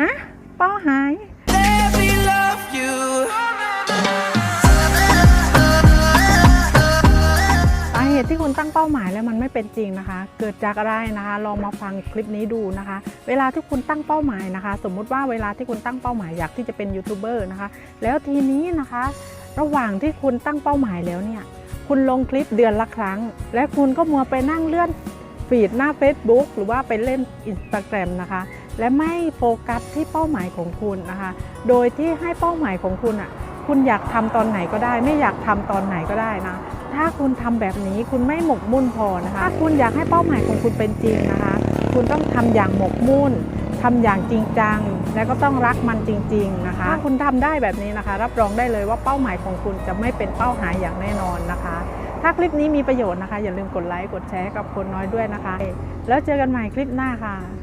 ฮะเป้าหาย Let me love you. สาเหตุที่คุณตั้งเป้าหมายแล้วมันไม่เป็นจริงนะคะ เกิดจากอะไรนะคะ ลองมาฟังคลิปนี้ดูนะคะ เวลาที่คุณตั้งเป้าหมายนะคะ สมมุติว่าเวลาที่คุณตั้งเป้าหมายอยากที่จะเป็นยูทูบเบอร์นะคะ แล้วทีนี้นะคะ ระหว่างที่คุณตั้งเป้าหมายแล้วเนี่ย คุณลงคลิปเดือนละครั้ง และคุณก็มัวไปนั่งเลื่อน ฟีดหน้า Facebook หรือว่าไปเล่น Instagram นะคะ และไม่โฟกัสที่เป้าหมายของคุณนะคะ โดยที่ให้เป้าหมายของคุณอะคุณอยากทำตอนไหนก็ได้ ไม่อยากทำตอนไหนก็ได้นะ ถ้าคุณทำแบบนี้คุณไม่หมกมุ่นพอนะคะถ้าคุณอยากให้เป้าหมายของคุณเป็นจริงนะคะ คุณต้องทำอย่างหมกมุ่นทำอย่างจริงจัง และก็ต้องรักมันจริง ๆนะคะ ถ้าคุณทำได้แบบนี้นะคะ รับรองได้เลยว่าเป้าหมายของคุณจะไม่เป็นเป้าหมายอย่างแน่นอนนะคะ ถ้าคลิปนี้มีประโยชน์นะคะ อย่าลืมกดไลค์กดแชร์กับคนน้อยด้วยนะคะ แล้วเจอกันใหม่คลิปหน้าค่ะ